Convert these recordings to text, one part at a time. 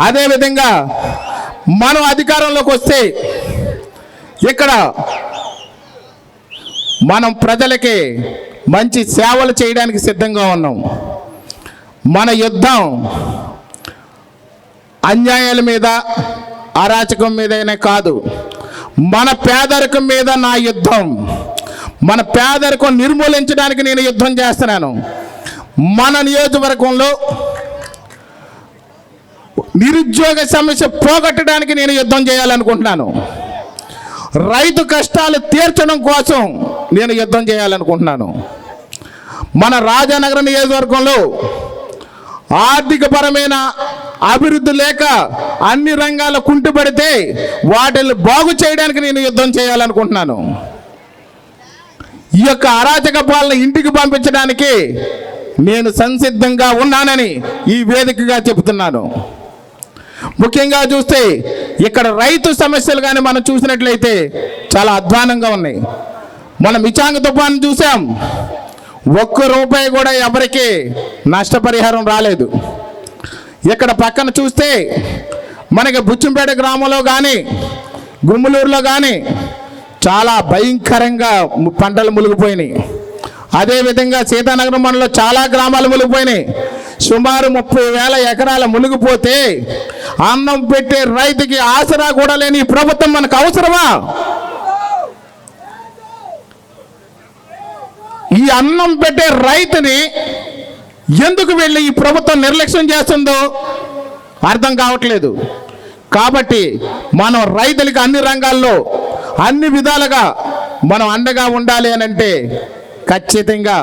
అదేవిధంగా మనం అధికారంలోకి వస్తే ఇక్కడ మనం ప్రజలకి మంచి సేవలు చేయడానికి సిద్ధంగా ఉన్నాం. మన యుద్ధం అన్యాయాల మీద అరాచకం మీదనే కాదు. మన పేదరికం మీద నా యుద్ధం. మన పేదరికం నిర్మూలించడానికి నేను యుద్ధం చేస్తున్నాను. మన నియోజకవర్గంలో నిరుద్యోగ సమస్య పోగొట్టడానికి నేను యుద్ధం చేయాలనుకుంటున్నాను. రైతు కష్టాలు తీర్చడం కోసం నేను యుద్ధం చేయాలనుకుంటున్నాను. మన రాజానగర నియోజకవర్గంలో ఆర్థికపరమైన అభివృద్ధి లేక అన్ని రంగాల కుంటుపడితే వాటిని బాగు చేయడానికి నేను యుద్ధం చేయాలనుకుంటున్నాను. ఈ యొక్క అరాచక పాలన ఇంటికి పంపించడానికి నేను సంసిద్ధంగా ఉన్నానని ఈ వేదికగా చెబుతున్నాను. ముఖ్యంగా చూస్తే ఇక్కడ రైతు సమస్యలు కానీ మనం చూసినట్లయితే చాలా అధ్వానంగా ఉన్నాయి. మనం మిచాంగ తుఫాను చూసాం. ఒక్క రూపాయి కూడా ఎవరికి నష్టపరిహారం రాలేదు. ఇక్కడ పక్కన చూస్తే మనకి బుచ్చంపేట గ్రామంలో కానీ గుమ్మలూరులో కానీ చాలా భయంకరంగా పంటలు మునిగిపోయినాయి. అదేవిధంగా సీతానగరం మండలంలో చాలా గ్రామాలు మునిగిపోయినాయి. సుమారు ముప్పై వేల ఎకరాల మునిగిపోతే అన్నం పెట్టే రైతుకి ఆసరా కూడా లేని ప్రభుత్వం మనకు అవసరమా? ఈ అన్నం పెట్టే రైతుని ఎందుకు వెళ్ళి ఈ ప్రభుత్వం నిర్లక్ష్యం చేస్తుందో అర్థం కావట్లేదు. కాబట్టి మనం రైతులకి అన్ని రంగాల్లో అన్ని విధాలుగా మనం అండగా ఉండాలి అని అంటే ఖచ్చితంగా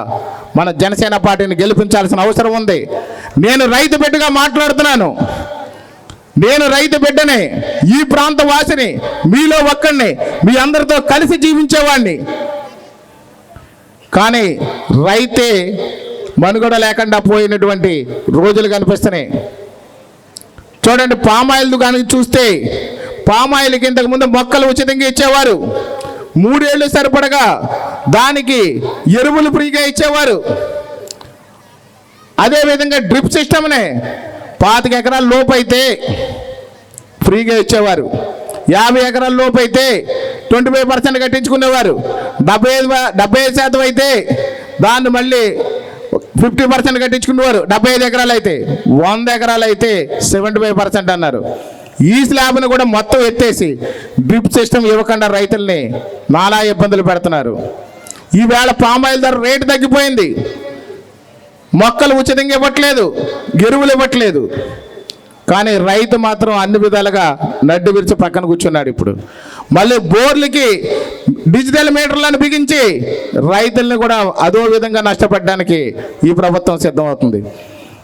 మన జనసేన పార్టీని గెలిపించాల్సిన అవసరం ఉంది. నేను రైతు బిడ్డగా మాట్లాడుతున్నాను. నేను రైతు బిడ్డని ఈ ప్రాంత వాసిని మీలో ఒక్కడిని మీ అందరితో కలిసి జీవించేవాడిని. కానీ రైతే మనుగడ లేకుండా పోయినటువంటి రోజులు కనిపిస్తున్నాయి. చూడండి పామాయిల్ కానీ చూస్తే పామాయిల్కి ఇంతకుముందు మొక్కలు ఉచితంగా ఇచ్చేవారు. మూడేళ్ళు సరిపడగా దానికి ఎరువులు ఫ్రీగా ఇచ్చేవారు. అదేవిధంగా డ్రిప్ సిస్టమ్నే పాతిక ఎకరాల లోపు అయితే ఫ్రీగా ఇచ్చేవారు. యాభై ఎకరాల లోపు అయితే ట్వంటీ ఫైవ్ పర్సెంట్ కట్టించుకునేవారు. డెబ్బై ఐదు డెబ్బై ఐదు శాతం అయితే దాన్ని మళ్ళీ ఫిఫ్టీ పర్సెంట్ కట్టించుకునేవారు. డెబ్బై ఐదు ఎకరాలు అయితే. వంద ఎకరాలు అయితే సెవెంటీ ఫైవ్ పర్సెంట్ అన్నారు. ఈ స్లాబ్ను కూడా మొత్తం ఎత్తేసి డ్రిప్ సిస్టమ్ ఇవ్వకుండా రైతుల్ని నానా ఇబ్బందులు పెడుతున్నారు. ఈవేళ పామాయిల్ ధర రేటు తగ్గిపోయింది. మొక్కలు ఉచితంగా ఇవ్వట్లేదు ఎరువులు ఇవ్వట్లేదు. కానీ రైతు మాత్రం అన్ని విధాలుగా నడ్డు విరిచి పక్కన కూర్చున్నాడు ఇప్పుడు. మళ్ళీ బోర్లకి డిజిటల్ మీటర్లను బిగించి రైతుల్ని కూడా అదో విధంగా నష్టపడడానికి ఈ ప్రభుత్వం సిద్ధమవుతుంది.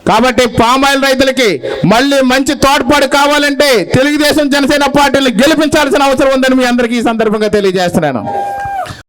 కాబట్టి పామాయిల్ రైతులకి మళ్ళీ మంచి తోడ్పాటు కావాలంటే తెలుగుదేశం జనసేన పార్టీలు గెలిపించాల్సిన అవసరం ఉందని మీ అందరికీ ఈ సందర్భంగా తెలియజేస్తున్నాను.